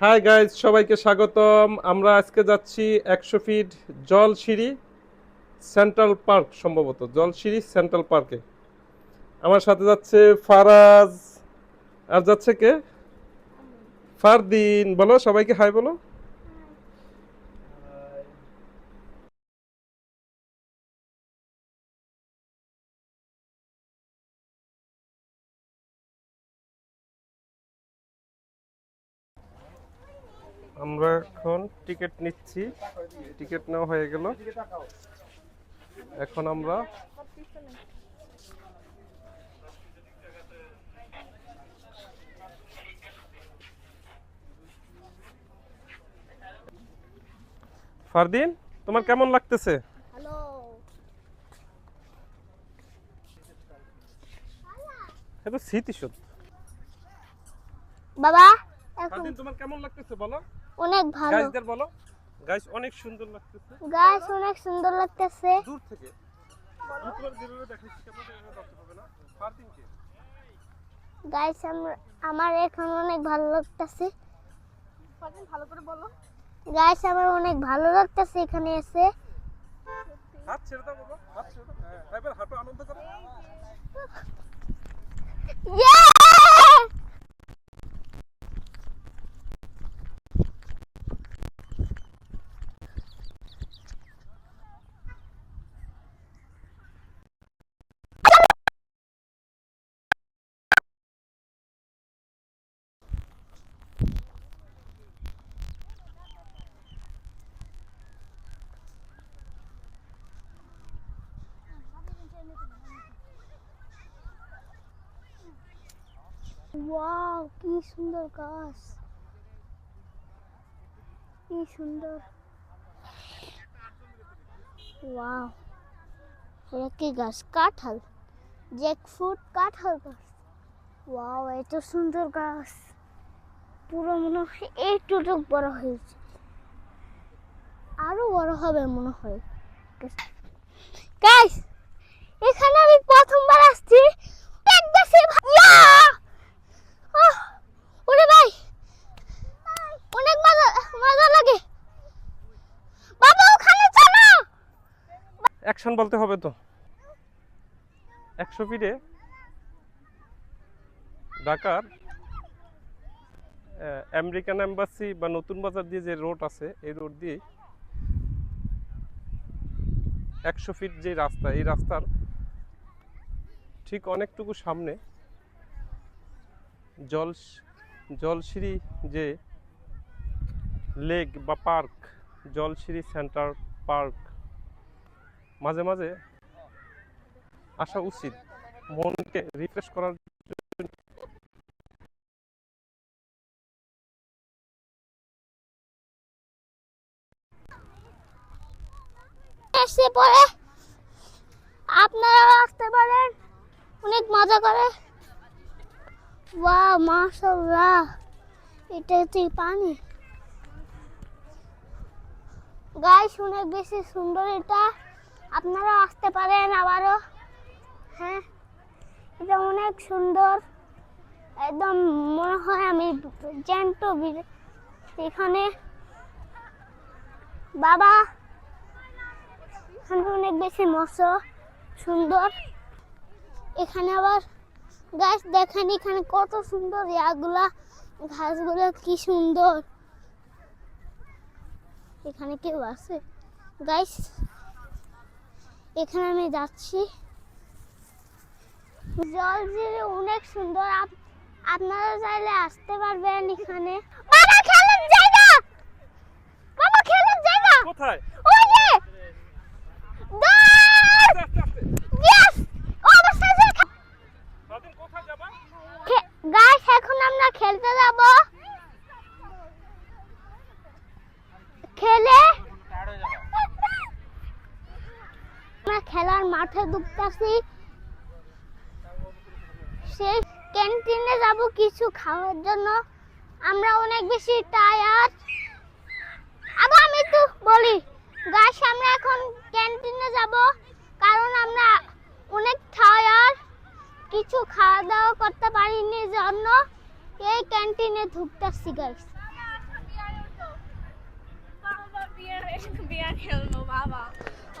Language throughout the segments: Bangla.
হাই গাইজ সবাইকে স্বাগতম। আমরা আজকে যাচ্ছি একশো ফিট জল সিঁড়ি সেন্ট্রাল পার্ক সম্ভবত জল সিঁড়ি সেন্ট্রাল পার্কে আমার সাথে যাচ্ছে ফারাজ। আর যাচ্ছে কে? ফারদিন। বলো, সবাইকে হাই বলো। আমরা এখন টিকিট নিচ্ছি। টিকিট নেওয়া হয়ে গেল। এখন আমরা ফারদিন তোমার কেমন লাগতেছে? হ্যালো। এটা স্মৃতিশোধ বাবা? ফারদিন তোমার কেমন লাগতেছে বলো? অনেক ভালো। গাইজদের বলো। গাইজ অনেক সুন্দর লাগতেছে। গাছ অনেক সুন্দর লাগতেছে। দূর থেকে। ইউটিউবার যেভাবে দেখাচ্ছি কেমন এভাবে দেখতে পাবে না। ফারদিনকে গাছ আমার এখন অনেক ভালো লাগতেছে। ভালো করে বলো। গাছ আমার অনেক ভালো লাগতেছে এখানে এসে। হাত ছেড়ে দাও বাবা হাত ছেড়ে দাও। হ্যাঁ এবার হাঁটো আনন্দ করো। ওয়াও কি সুন্দর গাছ। কি সুন্দর। ওয়াও এটা কি গাছ? কাঁঠাল। জ্যাকফ্রুট কাঁঠাল গাছ। ওয়াও এত সুন্দর গাছ। পুরো মনে হয় এইটুকু বড় হয়েছে। আরও বড় হবে মনে হয়। গাইস এখানে আমি প্রথমবার আসছি আহ, ওরে ভাই অনেক মজা মজা লাগে বাবা ওখানে চলো অ্যাকশন বলতে হবে তো? একশো ফিটে ঢাকার আমেরিকান এম্বাসি বা নতুন বাজার দিয়ে যে রোড আছে, এই রোড দিয়ে একশো ফিট যে রাস্তা, এই রাস্তার ঠিক অনেকটুকু সামনে জল জলসিঁড়ি যে লেক বা পার্ক জলসিঁড়ি সেন্টার পার্ক মাঝে মাঝে আসা উচিত। মনকে রিফ্রেশ করার এসে পরে আপনারাও আসতে পারেন। অনেক মজা করে। ওয়াও, মাশাআল্লাহ। এটা হচ্ছে পানি। গাইস অনেক বেশি সুন্দর এটা। আপনারা আসতে পারেন আবারও। হ্যাঁ এটা অনেক সুন্দর। একদম মনে হয় আমি জ্যান্ত এখানে। বাবা, এখানে অনেক বেশি মৎস্য। সুন্দর। এখানে আবার গাছ দেখেন এখানে কত সুন্দর ইয়াগুলা। ঘাসগুলো কি সুন্দর। এখানে কেউ আছে। গাইস এখানে আমি যাচ্ছি। জল জিরে অনেক সুন্দর। আপ- আপনারা চাইলে আসতে পারবেন এখানে। বাবা খেলার জায়গা! বাবা খেলার জায়গা! কোথায়? ওই যে! এখন আমরা খেলতে যাব খেলে আমরা মাঠে ঢুকতেছি সেই ক্যান্টিনে যাব কিছু খাওয়ার জন্য আমরা অনেক বেশি টায়ার্ড আবার আমি তো বলি গাছ আমরা এখন ক্যান্টিনে যাব কারণ আমরা অনেক টায়ার্ড কিছু খাওয়া দাওয়া করতে পারিনি জন্য এই ক্যান্টিনে ঢুকতেছি খেলব বাবা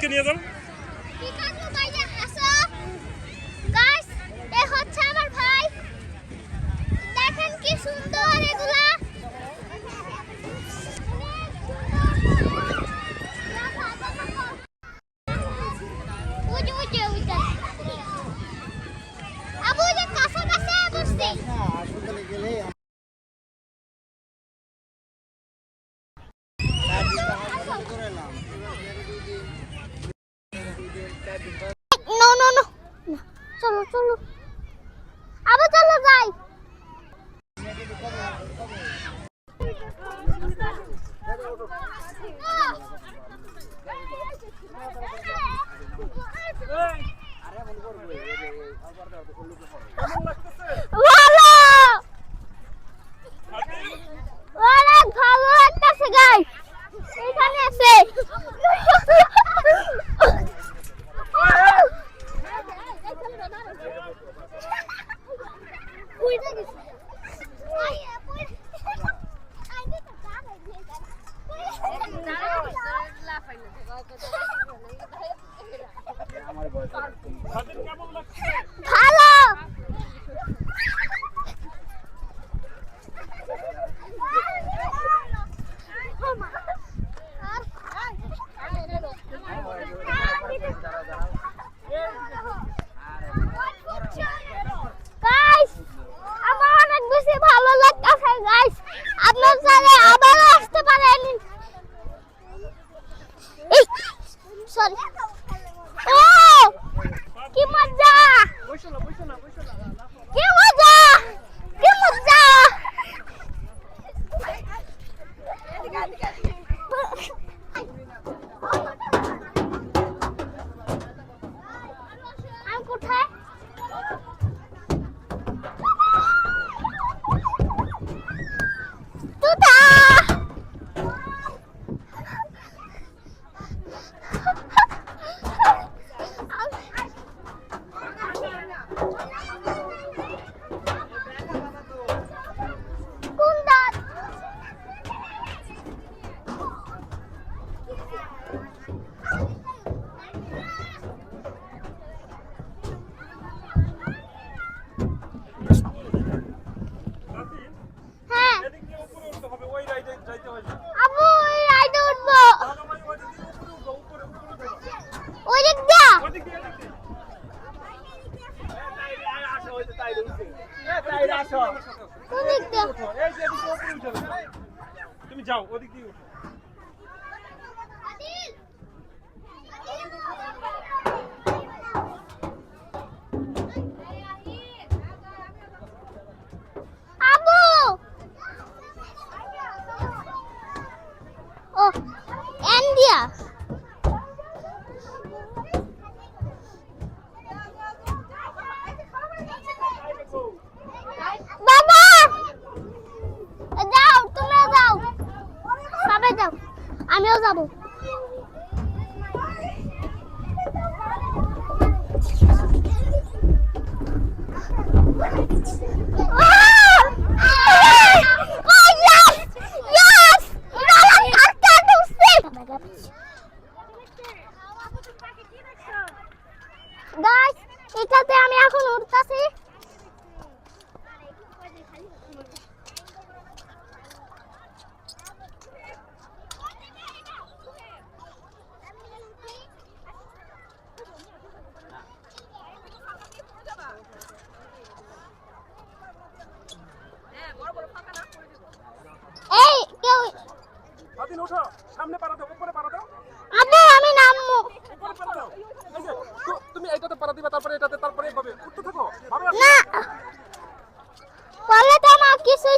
keniyadan তুমি যাও ওদিক দিয়ে উঠো আবু ও ইন্ডিয়া বাবা যাও তোমরা যাও সবাই যাও আমিও যাব। Oh, yes! Yes! Roller coaster ঢুকছে। Guys, এটাতে আমি এখন উঠতাছি এই কেউ স্বাধীন ওঠো সামনে পাড়া দাও উপরে পাড়া দাও আব্বু আমি নামবো উপরে পাড়া দাও এই যে, তু- তুমি এইটাতে পাড়া দিবা তারপরে এটাতে তারপরে এভাবে উঠতে থাকো ভাবে আসো, না পড়লে তো আমার কিছুই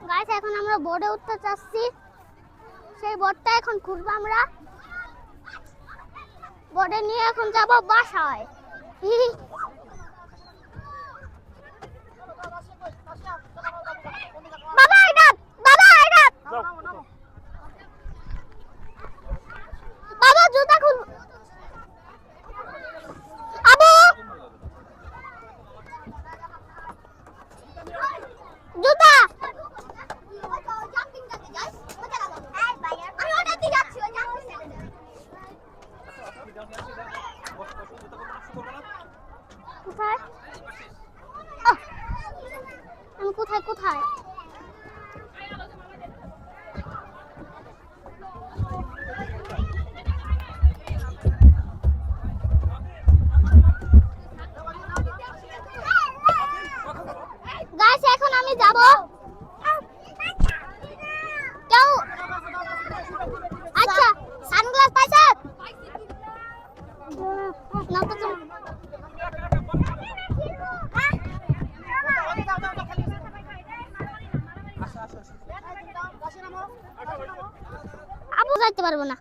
গাইস এখন আমরা বোর্ডে উঠতে চাচ্ছি। সেই বোর্ডটা এখন খুলবো আমরা। বোর্ডে নিয়ে এখন যাব বাসায়। বাবা এটা বাবা এটা যাও বাবা জুতা খুল আবু জুতা কোথায় আহ! আমি কোথায় কোথায় গাইস এখন আমি যাব কেউ আচ্ছা সানগ্লাস পাইছে না তো তুমি আপু যাইতে পারব না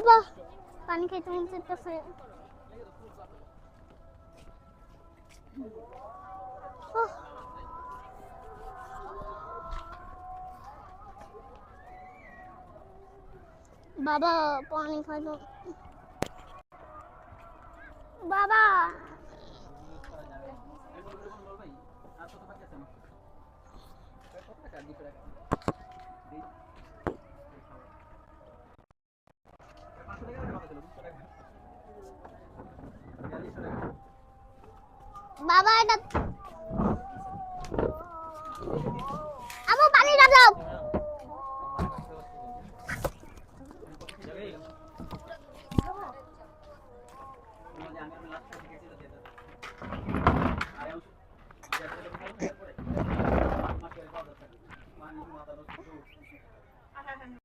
বাবা পানি খাইতে মন ওহ। বাবা পানি খাইতো বাবা। বাবা এটা আমু পানি দাও